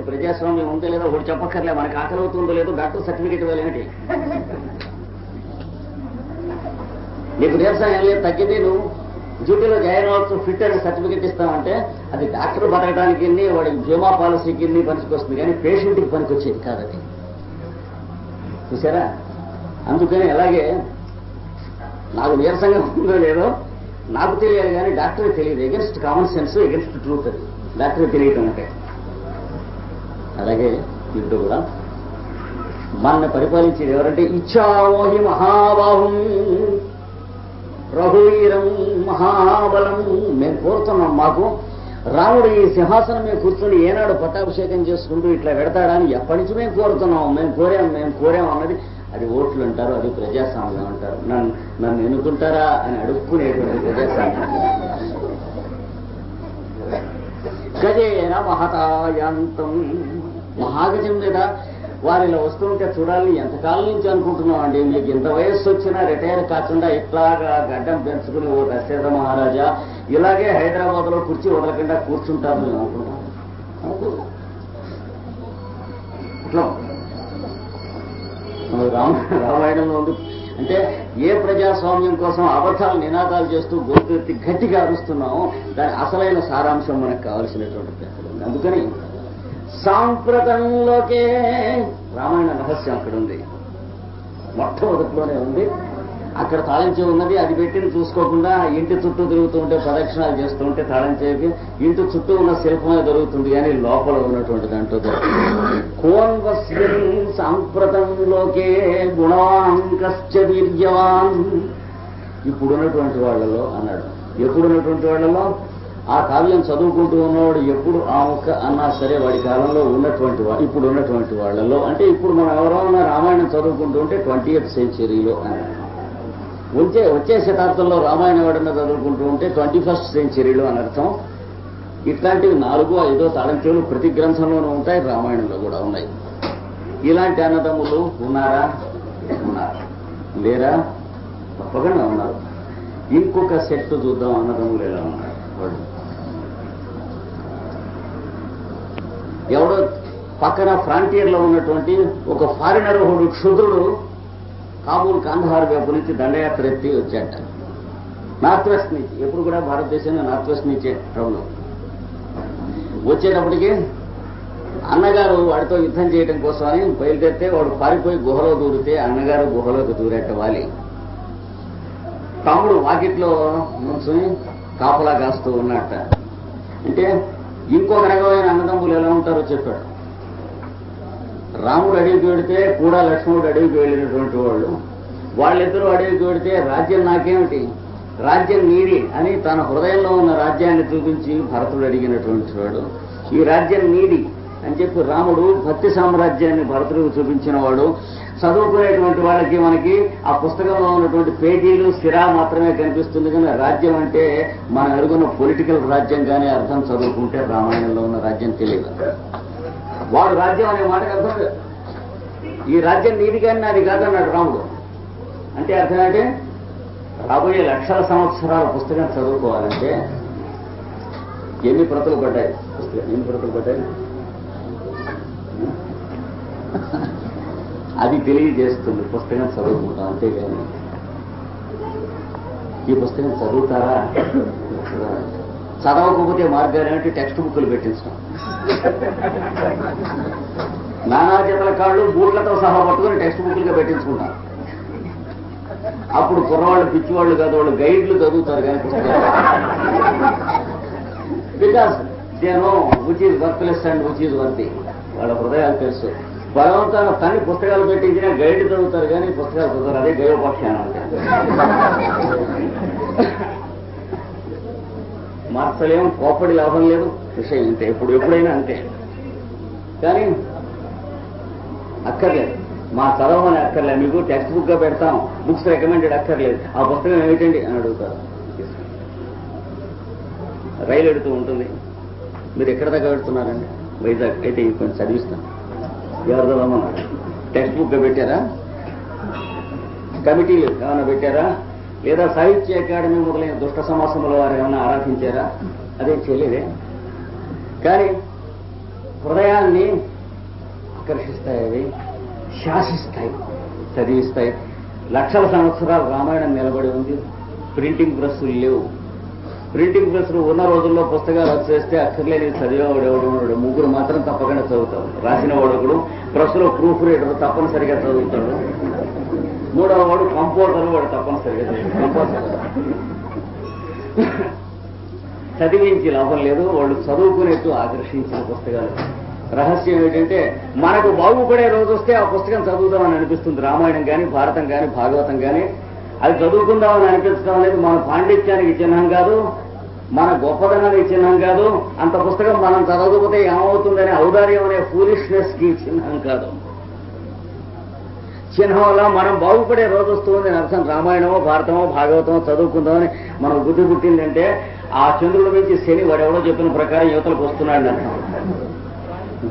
ప్రజాస్వామ్యం ఉందో లేదో ఒకటి చెప్పక్కర్లే మనకి ఆకలి అవుతుందో లేదో డాక్టర్ సర్టిఫికేట్ వేలేమిటి నీకు నీరసం ఏం లేదు తగ్గింది నువ్వు? డ్యూటీలో జాయిన్ అవ్వచ్చు ఫిట్ అనే సర్టిఫికేట్ ఇస్తామంటే అది డాక్టర్ బతకడానికి వాడి బీమా పాలసీకి పనికొస్తుంది కానీ పేషెంట్కి పనికొచ్చేది కాదది చూసారా? అందుకని అలాగే నాకు నీరసంగా ఉందో లేదో నాకు తెలియాలి కానీ డాక్టర్కి తెలియదు. Against common sense against truth అది. డాక్టర్కి తెలియటం అంటే. అలాగే ఇప్పుడు కూడా. మనల్ని పరిపాలించేది ఎవరంటే ఇచ్చామోహి మహాబాహుం రఘువీరం మహాబలం. మేము కోరుతున్నాం మాకు రాముడు ఈ సింహాసనం మీద కూర్చొని ఏనాడు పట్టాభిషేకం చేసుకుంటూ ఇట్లా పెడతాడని ఎప్పటి నుంచి మేము కోరుతున్నాం. మేము కోరాం మేము కోరాం అన్నది అది ఓట్లు అంటారు అది ప్రజాస్వామ్యం అంటారు. నన్ను నన్ను ఎన్నుకుంటారా అని అడుక్కునేటువంటి ప్రజాస్వామ్యం. గజేన మహతాయంతం. మహాగజం మీద వారిలో వస్తుంటే చూడాలని ఎంతకాలం నుంచి అనుకుంటున్నాం అండి మీకు ఇంత వయస్సు వచ్చినా రిటైర్ కాకుండా ఇట్లాగా గడ్డం పెంచుకుని ఓ దశరథ మహారాజా ఇలాగే హైదరాబాద్లో కుర్చీ వదలకుండా కూర్చుంటారు నేను అనుకుంటాను రామాయణంలో ఉంది. అంటే ఏ ప్రజాస్వామ్యం కోసం అబద్ధాలు నినాదాలు చేస్తూ గొంతెత్తి గట్టిగా అరుస్తున్నామో దాని అసలైన సారాంశం మనకు కావాల్సినటువంటి అందుకని సాంప్రదంలోకే రామాయణ రహస్యం అక్కడ ఉంది. మొట్టమొదట్లోనే ఉంది. అక్కడ తాళంచే ఉన్నది అది పెట్టింది చూసుకోకుండా ఇంటి చుట్టూ తిరుగుతూ ఉంటే ప్రదక్షిణాలు చేస్తూ ఉంటే తాళంచేకి ఇంటి చుట్టూ ఉన్న శిల్పమే దొరుకుతుంది కానీ లోపల ఉన్నటువంటి దాంట్లో దొరుకుతుంది. సాంప్రతంలోకే గుణవాన్ వీర్యవాన్. ఇప్పుడున్నటువంటి వాళ్ళలో అన్నాడు. ఎప్పుడున్నటువంటి వాళ్ళలో? ఆ కావ్యం చదువుకుంటూ ఉన్నవాడు ఎప్పుడు ఆ ముక్క అన్నా సరే వాడి కాలంలో ఉన్నటువంటి వాడు ఇప్పుడు ఉన్నటువంటి వాళ్ళలో. అంటే ఇప్పుడు మనం ఎవరైనా రామాయణం చదువుకుంటూ ఉంటే ట్వంటీ ఎయిత్ సెంచరీలో అని. వచ్చే వచ్చే శతాబ్దంలో రామాయణం ఎవడన్నా చదువుకుంటూ ఉంటే ట్వంటీ ఫస్ట్ సెంచరీలో అని అర్థం. ఇట్లాంటివి నాలుగో ఐదో తాళంచెలు ప్రతి గ్రంథంలోనూ ఉంటాయి రామాయణంలో కూడా ఉన్నాయి. ఇలాంటి అన్నదమ్ములు ఉన్నారా? ఉన్నారు? లేరా? తప్పకుండా ఉన్నారు. ఇంకొక సెట్ చూద్దాం అన్నదమ్ములు ఎలా ఉన్నారు? వాళ్ళు. ఎవడో పక్కన ఫ్రాంటియర్లో ఉన్నటువంటి ఒక ఫారినర్ ఒకడు క్షుద్రుడు కాబూల్ కాందహార్ వైపు నుంచి దండయాత్ర ఎత్తి వచ్చాట. నార్త్ వెస్ట్ నుంచి ఎప్పుడు కూడా భారతదేశంలో నార్త్ వెస్ట్ నుంచే ట్రౌన్ వచ్చేటప్పటికి అన్నగారు వాడితో యుద్ధం చేయడం కోసమని బయలుదేరితే వాడు పారిపోయి గుహలో దూరితే అన్నగారు గుహలోకి దూరేట వాలి. తమ్ముడు వాకిట్లో నుంచుని కాపలా కాస్తూ ఉన్నట్ట అంటే ఇంకొక రకమైన అన్నదమ్ములు ఎలా ఉంటారో చెప్పాడు. రాముడు అడవికి వెడితే కూడా లక్ష్మణుడు అడవికి వెళ్ళినటువంటి వాళ్ళు వాళ్ళిద్దరూ అడవికి వెడితే రాజ్యం నాకేమిటి? రాజ్యం నీది అని తన హృదయంలో ఉన్న రాజ్యాన్ని చూపించి భరతుడు అడిగినటువంటి వాడు ఈ రాజ్యం నీది అని చెప్పి రాముడు భక్తి సామ్రాజ్యాన్ని భరతుడికి చూపించిన వాడు చదువుకునేటువంటి వాళ్ళకి మనకి ఆ పుస్తకంలో ఉన్నటువంటి పేజీలు సిరా మాత్రమే కనిపిస్తుంది కానీ రాజ్యం అంటే మనం ఎరుగున్న పొలిటికల్ రాజ్యం కానీ అర్థం చదువుకుంటే రామాయణంలో ఉన్న రాజ్యం తెలియదు. వాడు రాజ్యం అనే మాటకు అర్థం ఈ రాజ్యం నీది కానీ నాది కాదన్నాడు రాముడు. అంటే అర్థం అంటే రాబోయే లక్షల సంవత్సరాల పుస్తకం చదువుకోవాలంటే ఎన్ని ప్రతులు పడ్డాయి? పుస్తకం ఎన్ని ప్రతులు పడ్డాయి? అది తెలియజేస్తుంది. పుస్తకం చదువుకుంటాం అంతేగాని. ఈ పుస్తకం చదువుతారా? చదవకపోతే మార్గాలు ఏమిటి? టెక్స్ట్ బుక్లు పెట్టించడం. నానా చేతల కాళ్ళు బూట్లతో సహా పట్టుకుని టెక్స్ట్ బుక్లుగా పెట్టించుకుంటారు. అప్పుడు కుర్రవాళ్ళు పిచ్చివాళ్ళు కాదు వాళ్ళు గైడ్లు చదువుతారు కానీ because they know which is worthless and which is worthy వాళ్ళ హృదయాలు తెలుసు. బలవంతంగా తన్ని పుస్తకాలు పెట్టించిన గైడ్ చదువుతారు కానీ పుస్తకాలు చదువుతారు. అదే దైవపక్షాన అంటే మార్చలేం కోపడి లాభం లేదు. విషయం ఇంతే. ఇప్పుడు ఎప్పుడైనా అంతే. కానీ అక్కర్లేదు. మా చదవమని అక్కర్లేదు. మీకు టెక్స్ట్ బుక్గా పెడతాం. బుక్స్ రికమెండెడ్ అక్కర్లేదు. ఆ పుస్తకం ఏమిటండి అని అడుగుతారు. రైలు ఎడుతూ ఉంటుంది. మీరు ఎక్కడ దాకా పెడుతున్నారండి వైజాగ్. అయితే కొంచెం చదివిస్తాను. ఎవరు టెక్స్ట్ బుక్ పెట్టారా? కమిటీలు ఏమైనా పెట్టారా? లేదా సాహిత్య అకాడమీ మొదలైన దుష్ట సమాసముల వారు ఏమైనా ఆరాధించారా? అదే చేయలేదే. కానీ హృదయాన్ని ఆకర్షిస్తాయి అవి శాసిస్తాయి చదివిస్తాయి. లక్షల సంవత్సరాలు రామాయణం నిలబడి ఉంది. ప్రింటింగ్ ప్రెస్సులు లేవు. ప్రింటింగ్ ప్రెస్లు ఉన్న రోజుల్లో పుస్తకాలు వచ్చేస్తే అక్కర్లేని చదివేవాడు ఎవడు ఉన్నాడు ముగ్గురు మాత్రం తప్పకుండా చదువుతాడు రాసిన వాడు ఒకడు ప్రెస్లో ప్రూఫ్ రీడర్ తప్పనిసరిగా చదువుతాడు. మూడవ వాడు కంపోజర్ వాడు తప్పనిసరిగా చదువుతాడు కంపోజర్ చదివించి లాభం లేదు. వాళ్ళు చదువుకునేట్టు ఆకర్షించిన పుస్తకాలు. రహస్యం ఏంటంటే మనకు బాగుపడే రోజు వస్తే ఆ పుస్తకం చదువుదామని అనిపిస్తుంది. రామాయణం కానీ భారతం కానీ భాగవతం కానీ అది చదువుకుందామని అనిపించడం అనేది మన పాండిత్యానికి చిహ్నం కాదు మన గొప్పదనానికి చిహ్నం కాదు. అంత పుస్తకం మనం చదవకపోతే ఏమవుతుందనే ఔదార్యం అనే ఫూలిష్నెస్కి చిహ్నం కాదు. చిహ్నం వల్ల మనం బాగుపడే రోజు వస్తుంది అర్థం రామాయణమో భారతమో భాగవతమో చదువుకుందామని మనకు బుద్ధి పుట్టిందంటే ఆ చంద్రుడి నుంచి శని వాడెవడో చెప్పిన ప్రకారం యువతలకు వస్తున్నాడు అర్థం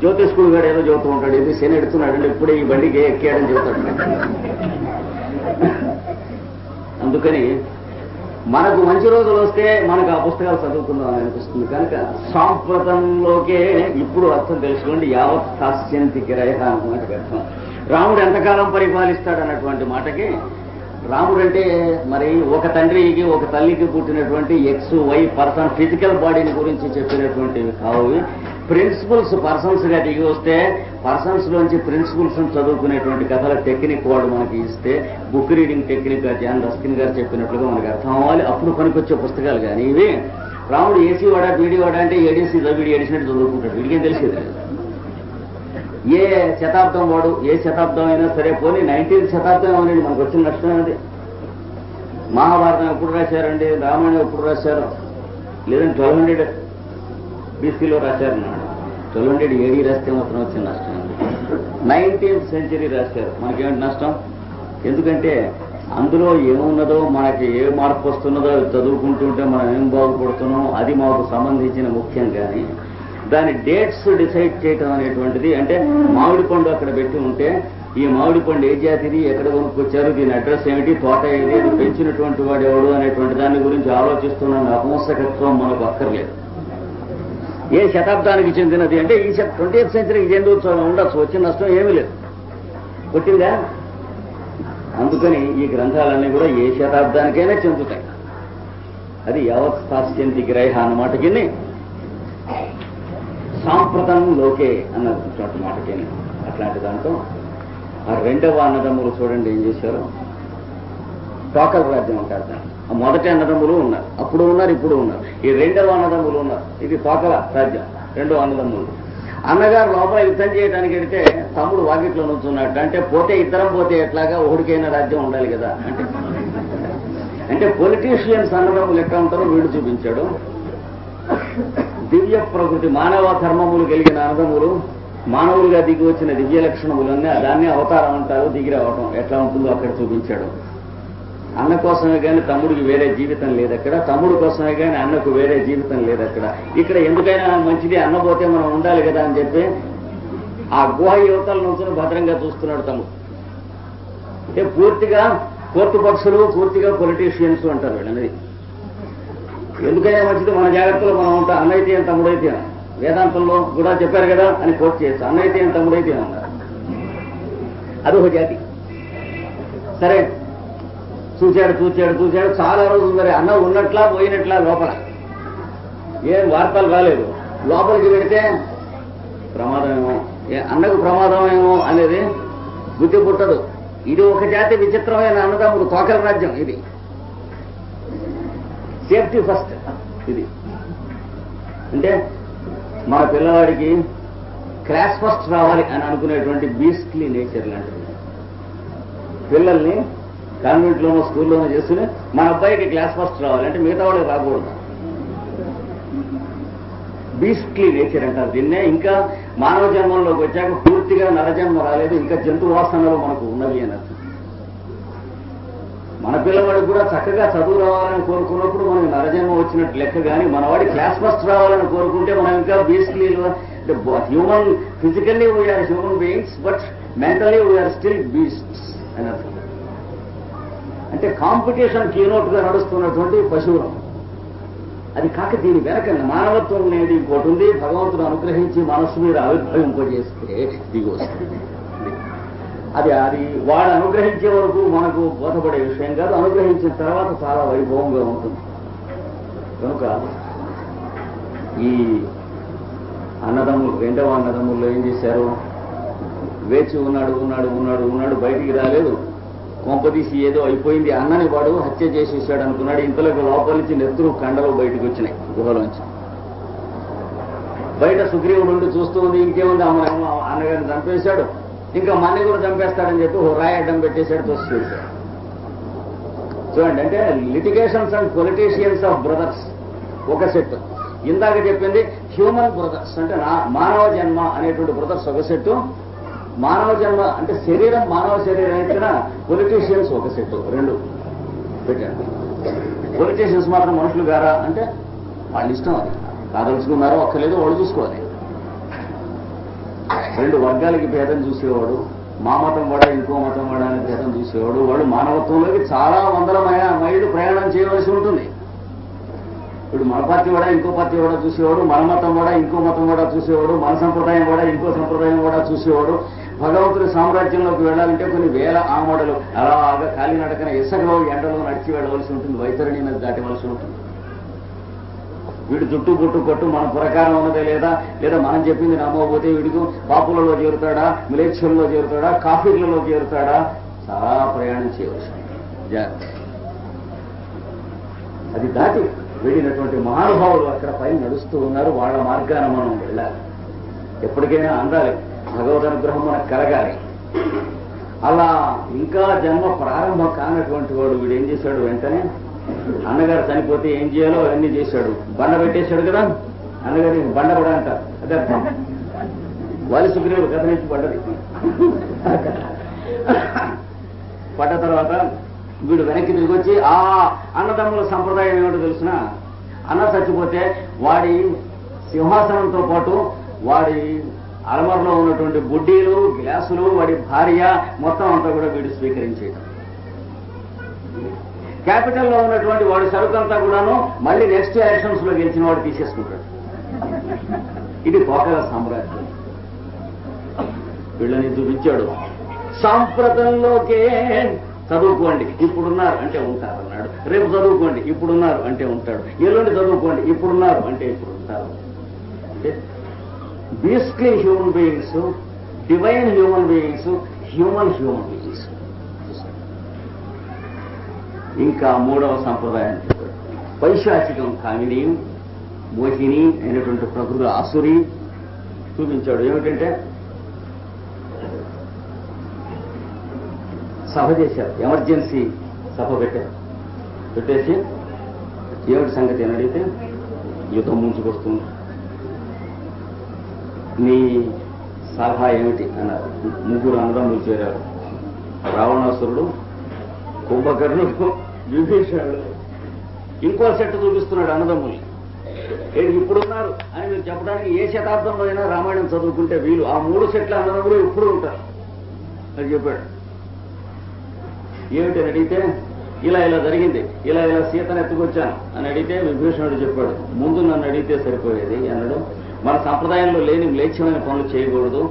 జ్యోతిష్కుడు గారు ఏదో చెబుతూ ఉంటాడు. ఇది శని ఎడుతున్నాడు ఇప్పుడే ఈ బండికి ఎక్కాడని చెబుతాడు. అందుకని మనకు మంచి రోజులు వస్తే మనకు ఆ పుస్తకాలు చదువుకుందాం అని అనిపిస్తుంది. కనుక సాంప్రతంలోకే ఇప్పుడు అర్థం తెలుసుకోండి యావత్ హాస్యంతి కిరయ అన్నమాట అర్థం. రాముడు ఎంతకాలం పరిపాలిస్తాడు అన్నటువంటి మాటకి రాముడు అంటే మరి ఒక తండ్రికి ఒక తల్లికి పుట్టినటువంటి ఎక్స్ వై పర్సన్ ఫిజికల్ బాడీని గురించి చెప్పినటువంటివి కావు. ప్రిన్సిపల్స్ పర్సన్స్గా దిగి వస్తే పర్సన్స్ లోంచి ప్రిన్సిపల్స్ చదువుకునేటువంటి కథల టెక్నిక్ వాడు మనకి ఇస్తే బుక్ రీడింగ్ టెక్నిక్గా జాన్ రస్కిన్ గారు చెప్పినట్లుగా మనకి అర్థం అవ్వాలి అప్పుడు పనికొచ్చే పుస్తకాలు కానీ ఇవి. రాముడు ఏసీ వాడా బీడీ వాడా అంటే ఏడీసీ వీడి ఏడిసినట్టు చదువుకుంటాడు. వీడికేం తెలిసేది? ఏ శతాబ్దం వాడు? ఏ శతాబ్దం అయినా సరే పోనీ నైన్టీన్త్ శతాబ్దం అనేది మనకు వచ్చిన నష్టం అది మహాభారతం ఎప్పుడు రాశారండి? రామాయణం ఎప్పుడు రాశారు? లేదంటే ట్వెల్వ్ హండ్రెడ్ బీసీలో రాశారన్నాడు ట్వెల్వ్ హండ్రెడ్ ఏడీ రాస్తే మాత్రం వచ్చిన నష్టం నైన్టీన్త్ సెంచరీ రాశారు. మనకేమిటి నష్టం? ఎందుకంటే అందులో ఏమున్నదో మనకి ఏ మార్పు వస్తున్నదో చదువుకుంటుంటే మనం ఏం బాగుపడుతున్నాం అది మాకు సంబంధించిన ముఖ్యం కానీ దాని డేట్స్ డిసైడ్ చేయటం అనేటువంటిది అంటే మామిడి పండు అక్కడ పెట్టి ఉంటే ఈ మామిడి పండు ఏ జాతిది ఎక్కడ కొనుక్కొచ్చారు దీని అడ్రస్ ఏమిటి తోట ఏది పెంచినటువంటి వాడు ఎవడు అనేటువంటి దాని గురించి ఆలోచిస్తున్న. నపుంసకత్వం మనకు అక్కర్లేదు. ఏ శతాబ్దానికి చెందినది అంటే ఈ ట్వంటీ సెంచరీకి చెందవచ్చు ఉండొచ్చు వచ్చిన నష్టం ఏమీ లేదు. వచ్చిందా అందుకని ఈ గ్రంథాలన్నీ కూడా ఏ శతాబ్దానికైనా చెందుతాయి. అది యావత్ స్థాస్యంతి గ్రహ అన్నమాటకి సాంప్రతం లోకే అన్నటువంటి మాటకి అట్లాంటి దాంట్లో ఆ రెండవ అన్నదమ్ములు చూడండి ఏం చేశారు? టోకల్ రాజ్యం అంటారు దాన్ని. మొదటి అన్నదమ్ములు ఉన్నారు. అప్పుడు ఉన్నారు ఇప్పుడు ఉన్నారు. ఈ రెండవ అన్నదమ్ములు ఉన్నారు. ఇది తోకల రాజ్యం రెండవ అన్నదమ్ములు. అన్నగారు లోపల యుద్ధం చేయడానికి వెళితే తమ్ముడు వాకిట్లో నుంచున్నాడు. అంటే పోతే ఇద్దరం పోతే ఎట్లాగా ఒకడికైనా రాజ్యం ఉండాలి కదా? అంటే అంటే పొలిటీషియన్స్ అన్నదమ్ములు ఎట్లా ఉంటారో వీడు చూపించాడు. దివ్య ప్రకృతి మానవ ధర్మములు కలిగిన అన్నదమ్ములు మానవులుగా దిగి వచ్చిన దివ్య లక్షణములన్నీ దాన్ని అవతారం అంటారు దిగిరవటం ఎట్లా ఉంటుందో అక్కడ చూపించాడు. అన్న కోసమే కానీ తమ్ముడికి వేరే జీవితం లేదు అక్కడ తమ్ముడు కోసమే కానీ అన్నకు వేరే జీవితం లేదు అక్కడ ఇక్కడ ఎందుకైనా మంచిది అన్న పోతే మనం ఉండాలి కదా అని చెప్పి ఆ గుహ యువతల నుంచి భద్రంగా చూస్తున్నాడు తమ్ముడు. అంటే పూర్తిగా కోర్టు పక్షులు పూర్తిగా పొలిటీషియన్స్ అంటారు వీళ్ళని ఎందుకైనా మంచిది మన జాగ్రత్తలో మనం ఉంటాం. అన్నైతే ఏం తమ్ముడైతే వేదాంతంలో కూడా చెప్పారు కదా అని కోర్టు చేయొచ్చు అన్నైతే ఏం తమ్ముడైతే అన్నారు అదొక జాతి. సరే చూశాడు చూశాడు చూశాడు చాలా రోజులు మరి అన్న ఉన్నట్లా పోయినట్లా లోపల. ఏం వార్తలు రాలేదు. లోపలికి వెళితే ప్రమాదమేమో. ఏ అన్నకు ప్రమాదమేమో అనేది బుద్ధి పుట్టదు. ఇది ఒక జాతి విచిత్రమైన అన్నదమ్ముడు తోకల రాజ్యం ఇది. సేఫ్టీ ఫస్ట్ ఇది. అంటే మా పిల్లవాడికి క్రాష్ ఫస్ట్ రావాలి అని అనుకునేటువంటి బీస్ట్లీ నేచర్ లాంటిది. పిల్లల్ని కాన్వెంట్లోనో స్కూల్లోనో చేసుకుని మన అబ్బాయికి క్లాస్ ఫస్ట్ రావాలంటే మిగతా వాళ్ళకి రాకూడదు. బీస్ట్లీ నేచర్ అంటారు దీన్నే. ఇంకా మానవ జన్మంలోకి వచ్చాక పూర్తిగా నరజన్మ రాలేదు. ఇంకా జంతు వాసనలు మనకు ఉన్నది అని అర్థం. మన పిల్లవాడికి కూడా చక్కగా చదువు రావాలని కోరుకున్నప్పుడు మనకి నరజన్మ వచ్చినట్టు లెక్క కానీ మనవాడి క్లాస్ ఫస్ట్ రావాలని కోరుకుంటే మనం ఇంకా beastly human physically we are human beings but mentally we are still beasts అంటే కాంపిటీషన్ కీనోట్గా నడుస్తున్నటువంటి పశువులం. అది కాక దీని వెనక మానవత్వం అనేది ఇంకోటి ఉంది. భగవంతుడు అనుగ్రహించి మనస్సు మీద ఆవిర్భవింపజేస్తే దిగి వస్తుంది. అది అది వాడు అనుగ్రహించే వరకు మనకు బోధపడే విషయం కాదు. అనుగ్రహించిన తర్వాత చాలా వైభవంగా ఉంటుంది. కనుక ఈ అన్నదమ్ములు రెండవ అన్నదమ్ముల్లో ఏం చేశారు? వేచి ఉన్నాడు ఉన్నాడు ఉన్నాడు ఉన్నాడు బయటికి రాలేదు. కొంపదీసి ఏదో అయిపోయింది అన్నని వాడు హత్య చేసేసాడు అనుకున్నాడు. ఇంతలోకి లోపల నుంచి నెత్తురు కండలు బయటకు వచ్చినాయి గుహలోంచి. బయట సుగ్రీవుడు ఉండి చూస్తూ ఉంది ఇంకేముంది? అమ్మ అన్నగారిని చంపేశాడు. ఇంకా మన్ని కూడా చంపేస్తాడని చెప్పి ఓ అడ్డం పెట్టేశాడు తోసివేశాడు చూడండి అంటే litigations and politicians of brothers ఒక సెట్. ఇందాక చెప్పింది హ్యూమన్ బ్రదర్స్ అంటే నా మానవ జన్మ అనేటువంటి బ్రదర్స్ ఒక సెట్ మానవ జన్మ అంటే శరీరం మానవ శరీరం అయితే పొలిటీషియన్స్ ఒక సెట్ రెండు పెట్టాను పొలిటీషియన్స్ మాత్రం మనుషులు గారా అంటే వాళ్ళ ఇష్టం అది. కాదలుచుకున్నారో ఒక్కలేదు వాళ్ళు చూసుకోవాలి. రెండు వర్గాలకి భేదం చూసేవాడు మా మతం కూడా ఇంకో మతం కూడా అనే భేదం చూసేవాడు వాడు మానవత్వంలోకి చాలా వందల మైళ్ళు ప్రయాణం చేయవలసి ఉంటుంది. ఇప్పుడు మన పార్టీ కూడా ఇంకో పార్టీ కూడా చూసేవాడు మన మతం కూడా ఇంకో మతం కూడా చూసేవాడు మన సంప్రదాయం కూడా ఇంకో సంప్రదాయం కూడా చూసేవాడు. భగవంతుడి సామ్రాజ్యంలోకి వెళ్ళాలంటే కొన్ని వేల ఆమోడలు అలాగా కాలినడకన ఇసుకలో ఎండలో నడిచి వెళ్ళవలసి ఉంటుంది. వైతరణి మీద దాటవలసి ఉంటుంది. వీడు జుట్టు పుట్టు కొట్టు మన పురకారం ఉన్నదే లేదా? లేదా మనం చెప్పింది నమ్మకపోతే వీడికి పాపులలో చేరుతాడా? మిలేక్షల్లో చేరుతాడా? కాఫీలలో చేరుతాడా? చాలా ప్రయాణం చేయవలసి అది దాటి వెళ్ళినటువంటి మహానుభావులు అక్కడ పైన నడుస్తూ ఉన్నారు. వాళ్ళ మార్గాన మనం వెళ్ళాలి. ఎప్పటికైనా అందాలి. భగవద్ అనుగ్రహం మనకు కలగాలి. అలా ఇంకా జన్మ ప్రారంభం కానటువంటి వాడు వీడు ఏం చేశాడు వెంటనే? అన్నగారు చనిపోతే ఏం చేయాలో అవన్నీ చేశాడు. బండ పెట్టేశాడు కదా? అన్నగారి బండ కూడా అంటారు. అదే అర్థం. వాలి సుగ్రీవుడు కథ నుంచి పడ్డది. పడ్డ తర్వాత వీడు వెనక్కి తిరిగి వచ్చి ఆ అన్నదమ్ముల సంప్రదాయం ఏమిటో తెలిసిన? అన్న చచ్చిపోతే వాడి సింహాసనంతో పాటు వాడి అలమరలో ఉన్నటువంటి బుడ్డీలు గ్లాసులు వాడి భార్య మొత్తం అంతా కూడా వీడు స్వీకరించేయటం. క్యాపిటల్లో ఉన్నటువంటి వాడి సరుకంతా కూడాను మళ్ళీ నెక్స్ట్ ఎలక్షన్స్లో గెలిచిన వాడు తీసేసుకుంటాడు. ఇది కోకల సామ్రాజ్యం. వీళ్ళని చూపించాడు. సాంప్రతంలోకే చదువుకోండి ఇప్పుడున్నారు అంటే ఉంటారు అన్నాడు. రేపు చదువుకోండి ఇప్పుడున్నారు అంటే ఉంటాడు. ఎల్లుండి చదువుకోండి ఇప్పుడున్నారు అంటే ఇప్పుడు ఉంటారు అంటే basically human beings divine human beings human human beings ఇంకా మూడవ సంప్రదాయం. చెప్పాడు పైశాచికం కామిని మోహిని అయినటువంటి ప్రకృతి ఆసురి చూపించాడు. ఏమిటంటే సభ చేశారు. ఎమర్జెన్సీ సభ పెట్టారు. పెట్టేసి ఏమిటి సంగతి అని అడిగితే యుద్ధం ముంచుకొస్తుంది నీ సలహా ఏమిటి అన్నారు. ముగ్గురు అన్నదమ్ములు చేరారు. రావణాసురుడు కుంభకర్ణుడు విభీషణుడు. ఇంకో సెట్ చూపిస్తున్నాడు అన్నదమ్ముల్ని ఏడు ఇప్పుడున్నారు. అని మీరు చెప్పడానికి ఏ శతాబ్దంలో అయినా రామాయణం చదువుకుంటే వీలు. ఆ మూడు సెట్ల అన్నదమ్ములు ఇప్పుడు ఉంటారు. అని చెప్పాడు. ఏమిటి? అని అడిగితే ఇలా ఇలా జరిగింది. ఇలా ఇలా సీతను ఎత్తుకొచ్చాను. అని అడిగితే విభీషణుడు చెప్పాడు ముందు నన్ను అడిగితే సరిపోయేది? అన్నాడు. మన సంప్రదాయంలో లేని మ్లేచ్ఛమైన పనులు చేయకూడదు.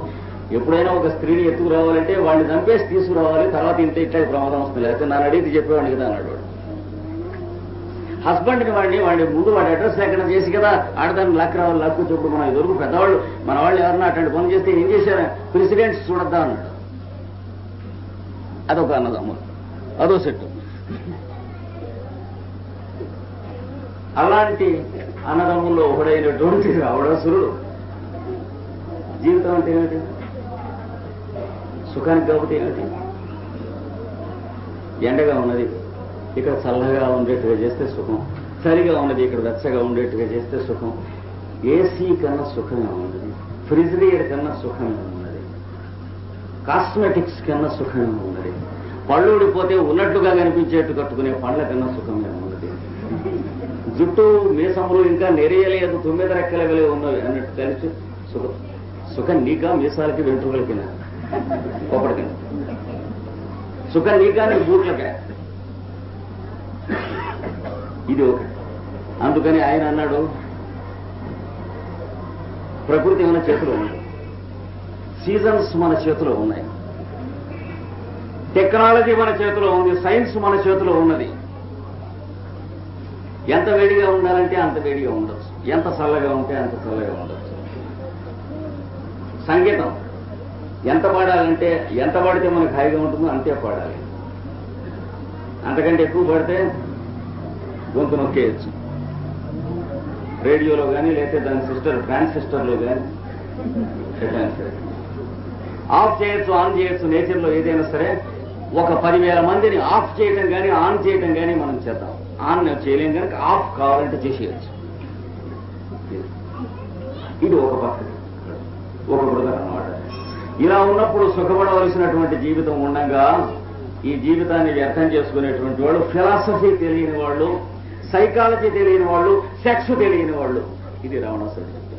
ఎప్పుడైనా ఒక స్త్రీని ఎత్తుకురావాలంటే వాడిని చంపేసి తీసుకురావాలి. తర్వాత ఇంత ఇట్లా ప్రమాదం వస్తుంది. లేకపోతే నన్ను అడిగితే చెప్పేవాడిని కదా అన్నాడు. వాడు హస్బెండ్ని వాడిని వాడి ముందు వాడి అడ్రస్ లేకుండా చేసి కదా ఆడదాన్ని లక్ రావాలి లక్కు చూపుడు. మనం ఎదురుకు పెద్దవాళ్ళు మన వాళ్ళు ఎవరన్నా అటువంటి పనులు చేస్తే ఏం చేశారు? ప్రెసిడెంట్స్ చూడద్దా అన్నాడు. అదొక అన్నదమ్ములు. అదో సెట్ అలాంటి అన్నదమ్ముల్లో ఒకడైనటువంటి రావణాసురుడు జీవితం అంటే ఏమిటి? సుఖానికి కాకపోతే ఏమిటి? ఎండగా ఉన్నది ఇక్కడ చల్లగా ఉండేట్టుగా చేస్తే సుఖం. చలిగా ఉన్నది ఇక్కడ వెచ్చగా ఉండేట్టుగా చేస్తే సుఖం. ఏసీ కన్నా సుఖమే ఉన్నది. ఫ్రిజిరేటర్ కన్నా సుఖమే ఉన్నది. కాస్మెటిక్స్ కన్నా సుఖమే ఉన్నది. పళ్ళు ఊడిపోతే ఉన్నట్టుగా కనిపించేట్టు కట్టుకునే పండ్ల కన్నా సుఖమే ఉన్నది. జుట్టు మీసములు ఇంకా నెరియలేదు తొమ్మిది రెక్కల వెలి ఉన్నవి అన్నట్టు కలిసి సుఖ సుఖం నీకా మీసాలకి వెంట్రుకలకి ఒకటికి సుఖం నీకా నీ బూట్లకే. ఇది ఒక. అందుకని ఆయన అన్నాడు ప్రకృతి మన చేతిలో ఉంది. సీజన్స్ మన చేతిలో ఉన్నాయి. టెక్నాలజీ మన చేతిలో ఉంది. సైన్స్ మన చేతిలో ఉన్నది. ఎంత వేడిగా ఉండాలంటే అంత వేడిగా ఉండొచ్చు. ఎంత చల్లగా ఉంటే అంత చల్లగా ఉండొచ్చు. సంగీతం ఎంత పాడాలంటే ఎంత పాడితే మనకు హాయిగా ఉంటుందో అంతే పాడాలి. అంతకంటే ఎక్కువ పడితే గొంతు నొక్కేయచ్చు. రేడియోలో కానీ లేకపోతే దాని సిస్టర్ ట్రాన్సిస్టర్లో కానీ సరే ఆఫ్ చేయొచ్చు ఆన్ చేయొచ్చు నేచర్లో ఏదైనా సరే ఒక పదివేల మందిని ఆఫ్ చేయడం కానీ ఆన్ చేయడం కానీ మనం చేద్దాం. ఆన్ చేయలేం కనుక ఆఫ్ కావాలంటే చేసేయచ్చు. ఇది ఒక పద్ధతి. ఒక బృదర్ అన్నమాట. ఇలా ఉన్నప్పుడు సుఖపడవలసినటువంటి జీవితం ఉండగా ఈ జీవితాన్ని వ్యర్థం చేసుకునేటువంటి వాళ్ళు ఫిలాసఫీ తెలియని వాళ్ళు సైకాలజీ తెలియని వాళ్ళు సెక్స్ తెలియని వాళ్ళు. ఇది రావణాసురుడు చెప్తారు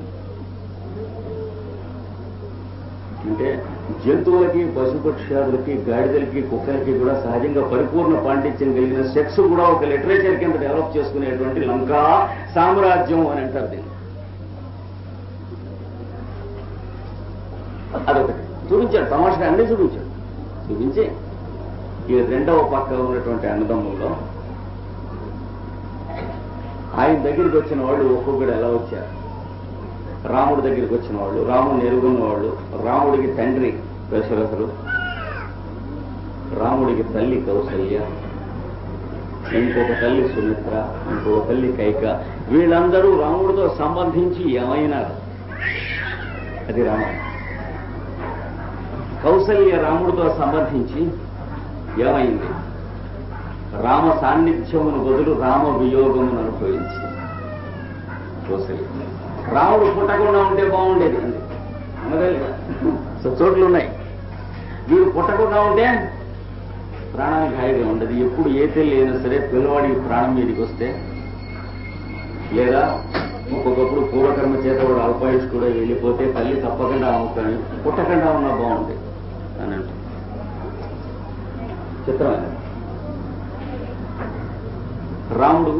అంటే జంతువులకి పశుపక్షాదులకి గాడిదలకి కుక్కలకి కూడా సహజంగా పరిపూర్ణ పాండిత్యం కలిగిన సెక్స్ కూడా ఒక లిటరేచర్ కింద డెవలప్ చేసుకునేటువంటి లంకా సామ్రాజ్యం అని అంటారు దీన్ని. అదొకటి. చూపించాడు తమాషగా అన్ని చూపించాడు. చూపించి ఈ రెండవ పక్క ఉన్నటువంటి అన్నదమ్ముల్లో ఆయన దగ్గరికి వచ్చిన వాళ్ళు ఒక్కొక్కడు ఎలా వచ్చారు? రాముడి దగ్గరికి వచ్చిన వాళ్ళు రాముడిని ఎరుగున్న వాళ్ళు రాముడికి తండ్రి దశరథుడు రాముడికి తల్లి కౌసల్య ఇంకొక తల్లి సుమిత్ర ఇంకొక తల్లి కైక. వీళ్ళందరూ రాముడితో సంబంధించి ఏమైనారు? అది రామాయణం కౌసల్య రాముడితో సంబంధించి ఏమైంది? రామ సాన్నిధ్యమును బదులు రామ వియోగమును అనుభవించి కౌసల్య. రాముడు పుట్టకుండా ఉంటే బాగుండేది. సో చోట్లు ఉన్నాయి వీరు పుట్టకుండా ఉంటే ప్రాణానికి హాయిగా ఉండదు. ఎప్పుడు ఏ తల్లి అయినా సరే పిల్లవాడికి ప్రాణం మీదకి వస్తే లేదా ఒక్కొక్కప్పుడు పూర్వకర్మ చేత వాడు అల్పాయుష్ కూడా వెళ్ళిపోతే తల్లి తప్పకుండా అవుతాను పుట్టకుండా ఉన్నా బాగుంది అని అంటే చిత్రమైన. రాముడు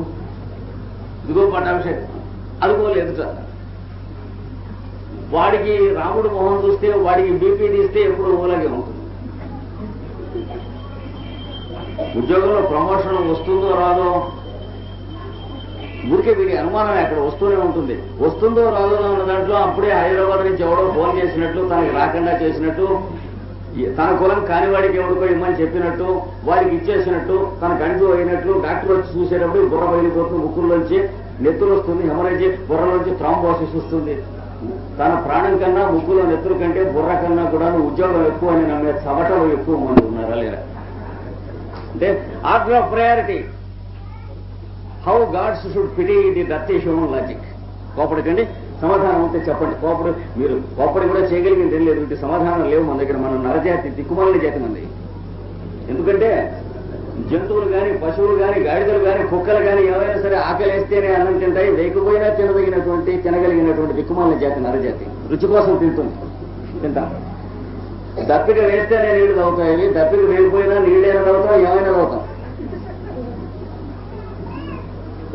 ఇదిగో పట్టాభిషేకం. అదిగో ఎదుట వాడికి రాముడు మొహం చూస్తే వాడికి బీపీ తీస్తే ఎప్పుడు ఓలాగే ఉంటుంది. ఉద్యోగంలో ప్రమోషన్ వస్తుందో రాదో ఊరికే వీడి అనుమానం అక్కడ వస్తూనే ఉంటుంది. వస్తుందో రాదో అన్న దాంట్లో అప్పుడే హైదరాబాద్ నుంచి ఎవడో ఫోన్ చేసినట్లు తనకి రాకుండా చేసినట్టు తన కులం కాని వాడికి ఎవరికో ఇమ్మని చెప్పినట్టు వాడికి ఇచ్చేసినట్టు తన కంటి అయినట్లు డాక్టర్ వచ్చి చూసేటప్పుడు బుర్ర బయలుపోతుంది ముక్కుల్లోంచి నెత్తులు వస్తుంది హెమరేజీ బుర్రలోంచి థ్రాంబోసిస్ వస్తుంది. తన ప్రాణం కన్నా ముక్కులో నెత్తురు కంటే బుర్ర కన్నా కూడా ఉద్యోగం ఎక్కువ అని నమ్మే చవటలు ఎక్కువ మంది ఉన్నారా లేదా? అంటే order of priority. How gods should pity the దత్తి human logic కోపడకండి. సమాధానం ఉంటే చెప్పండి. కోపడు మీరు కోపడి కూడా చేయగలిగింది ఏం లేదు. సమాధానం లేవు మన దగ్గర. మన నరజాతి దిక్కుమాలిన జాతి మంది. ఎందుకంటే జంతువులు కానీ పశువులు కానీ గాడిదలు కానీ కుక్కలు కానీ ఎవరైనా సరే ఆకలి వేస్తేనే అన్నం తింటాయి. వేయకపోయినా తినదగినటువంటి తినగలిగినటువంటి దిక్కుమాలిన జాతి నరజాతి. రుచి కోసం తింటుంది. తింటా. దప్పిక వేస్తేనే నీళ్ళు తాగుతాయి దప్పిక వేయకపోయినా నీళ్ళైనా తాగుతాం ఏమైనా తాగుతాం.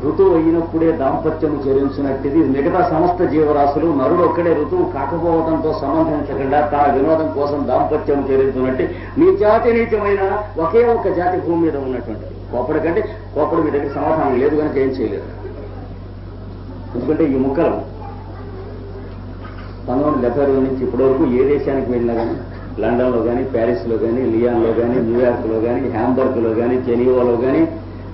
ఋతువు అయినప్పుడే దాంపత్యము చెల్లించినట్టిది మిగతా సమస్త జీవరాశులు నరుడు ఒక్కడే ఋతువు కాకపోవడంతో సంబంధించకుండా తన వినోదం కోసం దాంపత్యం చెల్లించినట్టు నీ జాతి నీచమైన ఒకే ఒక్క జాతి భూమి మీద ఉన్నటువంటి కోపడి కంటే కోపడి మీ దగ్గర సమాధానం లేదు కనుక ఏం చేయలేదు ఎందుకంటే ఈ ముక్కలు పంతొమ్మిది డెబ్బై నుంచి ఇప్పటి వరకు ఏ దేశానికి వెళ్ళినా కానీ లండన్లో కానీ ప్యారిస్లో కానీ లియాన్లో కానీ న్యూయార్క్లో కానీ హ్యాంబర్గ్లో కానీ జెనీవాలో కానీ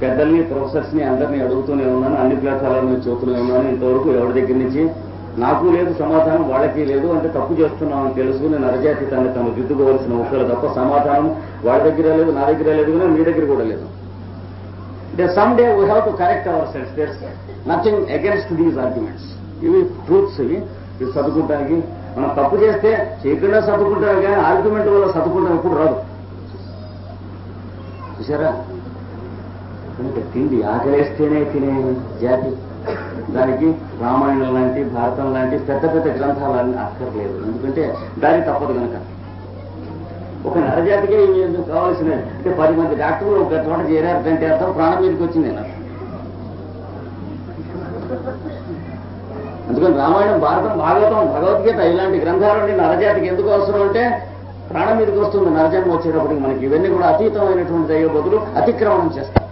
పెద్దల్ని ప్రొఫెసర్స్ని అందరినీ అడుగుతూనే ఉన్నాను. అన్ని ప్లాట్ఫారాల నుంచి చూస్తూనే ఉన్నాను. ఇంతవరకు ఎవరి దగ్గర నుంచి నాకు లేదు సమాధానం వాళ్ళకి లేదు అంటే తప్పు చేస్తున్నామని తెలుసు నేను అరజాతీతాన్ని తను దిద్దుకోవాల్సిన ముక్కలు తప్ప సమాధానం వాళ్ళ దగ్గర లేదు నా దగ్గర లేదు కానీ మీ దగ్గర కూడా లేదు. They some day we have to correct our selves there's nothing against these arguments ఇవి ట్రూత్స్ ఇవి. ఇది చదువుకుంటానికి మనం తప్పు చేస్తే చేయకుండా చదువుకుంటాం కానీ ఆర్గ్యుమెంట్ వల్ల చదువుకుంటాం ఎప్పుడు రాదు. చూసారా? కనుక తిండి ఆకలేస్తేనే తినే జాతి. దానికి రామాయణం లాంటి భారతం లాంటి పెద్ద పెద్ద గ్రంథాలన్నీ అక్కర్లేదు ఎందుకంటే దానికి తప్పదు కనుక ఒక నరజాతికే ఇవి ఎందుకు కావాల్సిన అంటే పది మంది డాక్టర్లు ఒక చోట చేరారు అంటే అర్థం ప్రాణం మీదకి వచ్చింది. నాకు అందుకని రామాయణం భారతం భాగవతం భగవద్గీత ఇలాంటి గ్రంథాలన్నీ నరజాతికి ఎందుకు అవసరం అంటే ప్రాణం మీదకి వస్తుంది. నరజన్మ వచ్చేటప్పటికి మనకి ఇవన్నీ కూడా అతీతమైనటువంటి అయ్యే బదులు అతిక్రమణం చేస్తాం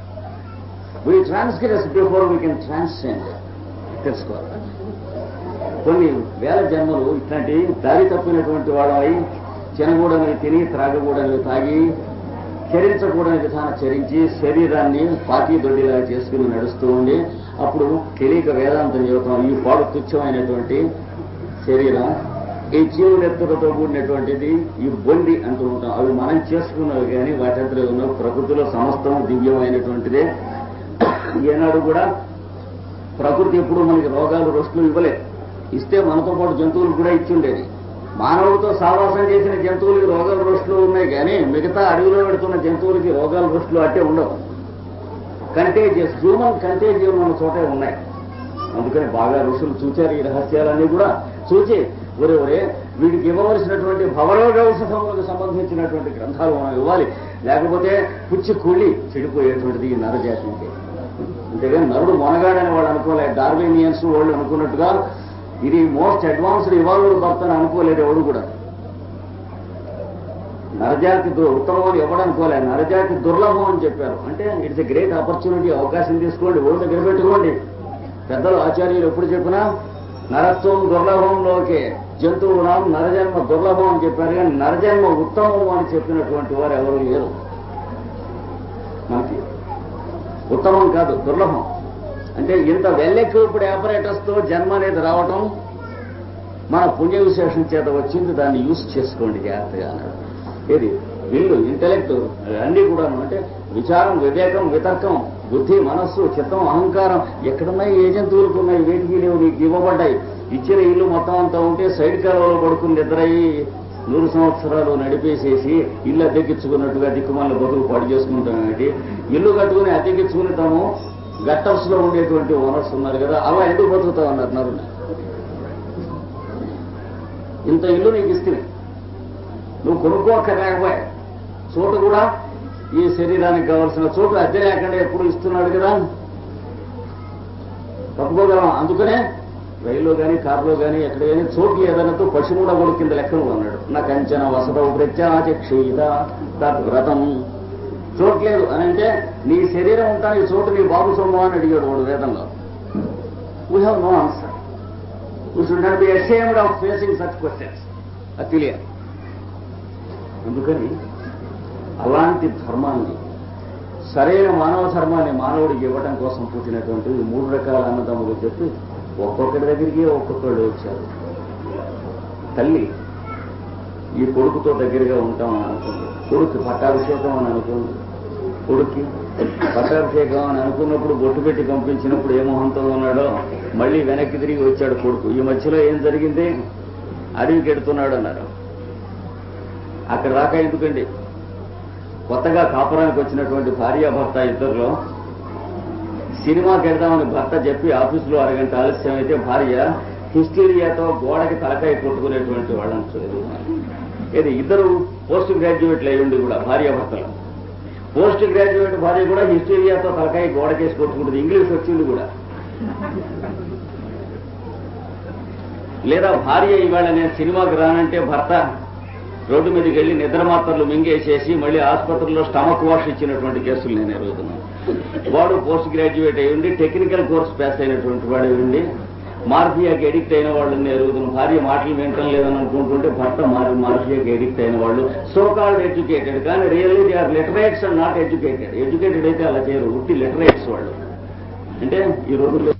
we transgress before we can transcend తెలుసుకోవాలి. కొన్ని వేల జన్మలు ఇట్లాంటి దారి తప్పినటువంటి వాళ్ళై తినకూడని తిని త్రాగకూడని తాగి చరించకూడని విధానం చరించి శరీరాన్ని పాతి దొడ్డిలా చేసుకుని నడుస్తూ ఉండి అప్పుడు తెలియక వేదాంతం చెబుతాం ఈ పాడు తుచ్చమైనటువంటి శరీరం ఈ జీవులెత్తులతో కూడినటువంటిది ఈ బొండి అంటూ ఉంటాం. అవి మనం చేసుకున్నవి కానీ వాటంతలో ఉన్న ప్రకృతిలో సమస్తం దివ్యమైనటువంటిదే. ఏనాడు కూడా ప్రకృతి ఎప్పుడు మనకి రోగాలు రొస్టులు ఇవ్వలేదు ఇస్తే మనతో పాటు జంతువులు కూడా ఇచ్చిండేది మానవులతో సావాసం చేసిన జంతువులకి రోగాలు రొస్టులు ఉన్నాయి కానీ మిగతా అడవిలో పెడుతున్న జంతువులకి రోగాలు రొస్టులు అట్టే ఉండవు. కంటేజియస్ హ్యూమన్ కంటేజియం ఉన్న చోటే ఉన్నాయి. అందుకని బాగా ఋషులు చూచారు ఈ రహస్యాలన్నీ కూడా. చూచి ఒరే ఒరే వీడికి ఇవ్వవలసినటువంటి భవరోగ ఔషధములకు సంబంధించినటువంటి గ్రంథాలు మనం ఇవ్వాలి. లేకపోతే పుచ్చి కూలి చెడిపోయేటువంటిది ఈ నరజాతికి. అంతేగాని నరుడు మొనగాడని వాళ్ళు అనుకోలేదు డార్వినియన్స్ వాళ్ళు అనుకున్నట్టుగా ఇది మోస్ట్ అడ్వాన్స్డ్ ఇవాల్వ్డ్ బర్త్ అని అనుకోలేదు ఎవడు కూడా. నరజాతి దుర్ ఉత్తమం ఎవడు అనుకోలేదు నరజాతి దుర్లభం అని చెప్పారు. అంటే ఇట్స్ ఎ గ్రేట్ ఆపర్చునిటీ అవకాశం తీసుకోండి ఓడి దగ్గర పెట్టుకోండి. పెద్దలు ఆచార్యులు ఎప్పుడు చెప్పినా నరత్వం దుర్లభంలోకే. జంతువునాం నరజన్మ దుర్లభం అని చెప్పారు. కానీ నరజన్మ ఉత్తమం అని చెప్పినటువంటి వారు ఎవరు లేరు మనకి ఉత్తమం కాదు దుర్లభం. అంటే ఇంత వెల్ ఎక్విప్డ్ ఆపరేటర్స్తో జన్మ అనేది రావటం మన పుణ్య విశేషం చేత వచ్చింది దాన్ని యూస్ చేసుకోండి జాగ్రత్తగా అన్నాడు ఇది వీళ్ళు ఇంటలెక్ట్ అన్నీ కూడా అంటే విచారం వివేకం వితర్కం బుద్ధి మనస్సు చిత్తం అహంకారం ఎక్కడున్నాయి ఏ జంతువులకు ఉన్నాయి వేటికి లేవు నీకు ఇవ్వబడ్డాయి. ఇచ్చిన ఇల్లు మొత్తం అంతా ఉంటే సైడ్ కాలంలో పడుకుని నిద్రయి నూరు సంవత్సరాలు నడిపేసేసి ఇల్లు అద్దెకించుకున్నట్టుగా దిక్కుమాల బతుకు పాడు చేసుకుంటాం ఇల్లు కట్టుకుని అద్దెకించుకుని తాము గట్టర్స్లో ఉండేటువంటి ఓనర్స్ ఉన్నారు కదా అలా ఎందుకు బతుకుతావు అన్నారు ఇంత ఇల్లు నీకు ఇస్తుంది నువ్వు కొనుక్కోక్కర్లేకపోయా చోటు కూడా ఈ శరీరానికి కావాల్సిన చోటు అద్దె లేకుండా ఎప్పుడు ఇస్తున్నాడు కదా. తప్పుకోగలం అందుకనే రైల్లో కానీ కారులో కానీ ఎక్కడ కానీ చోటు ఏదైనా పశువుడ కూడా కింద లెక్కలు అన్నాడు నా కంచన వసతవు ప్రత్యాచక్షీత తద్వ్రతం. చోటు లేదు. అని అంటే నీ శరీరం ఉంటానికి చోటు నీ బాబు సొమ్ము అని అడిగాడు వాడు వేదంలో. We have no answer we should not be ashamed of facing such questions అది తెలియదు అందుకని అలాంటి ధర్మాన్ని సరైన మానవ ధర్మాన్ని మానవుడికి ఇవ్వడం కోసం పుట్టినటువంటి మూడు రకాల అన్నదమ్ములు చెప్పి ఒక్కొక్కరి దగ్గరికి ఒక్కొక్కళ్ళు వచ్చారు. తల్లి ఈ కొడుకుతో దగ్గరగా ఉంటాం అని అనుకుంది. కొడుకు పట్టాభిషేకం అని అనుకుంది. కొడుక్కి పట్టాభిషేకం అని అనుకున్నప్పుడు బొట్టు పెట్టి పంపించినప్పుడు ఏ మొహంతో ఉన్నాడో మళ్ళీ వెనక్కి తిరిగి వచ్చాడు కొడుకు. ఈ మధ్యలో ఏం జరిగింది? అడవికి ఎడుతున్నాడు అన్నారు. అక్కడ దాకా ఎందుకండి? కొత్తగా కాపురానికి వచ్చినటువంటి భార్యాభర్త ఇద్దరులో సినిమాకి వెళ్దామని భర్త చెప్పి ఆఫీసులో అరగంట ఆలస్యం అయితే భార్య హిస్టీరియాతో గోడకి తలకాయ కొట్టుకునేటువంటి వాళ్ళని చూడదు ఇది ఇద్దరు పోస్ట్ గ్రాడ్యుయేట్లు అయ్యుండి ఉండి కూడా భార్యాభర్తలు పోస్ట్ గ్రాడ్యుయేట్ భార్య కూడా హిస్టీరియాతో తలకాయ గోడకేసి కొట్టుకుంటుంది. ఇంగ్లీష్ వచ్చింది కూడా. లేదా భార్య ఇవాళ నేను సినిమాకి రానంటే భర్త రోడ్డు మీదకి వెళ్ళి నిద్ర మాత్రలు మింగేసేసి మళ్ళీ ఆసుపత్రిలో స్టమక్ వాష్ ఇచ్చినటువంటి కేసులు నేను ఎరుగుతున్నాను వాడు పోస్ట్ గ్రాడ్యుయేట్ అయి ఉండి టెక్నికల్ కోర్స్ పాస్ అయినటువంటి వాడు అయి ఉండి మార్ఫియాకి ఎడిక్ట్ అయిన వాళ్ళు ఎరుగుతున్న భార్య మాటలు వినటం లేదని అనుకుంటుంటే భర్త మారి మార్ఫియాకి ఎడిక్ట్ అయిన వాళ్ళు సో కాల్డ్ ఎడ్యుకేటెడ్ కానీ really they are literates and not educated educated అయితే అలా చేయరు ఉట్టి లిటరేట్స్ వాళ్ళు. అంటే ఈ రోజుల్లో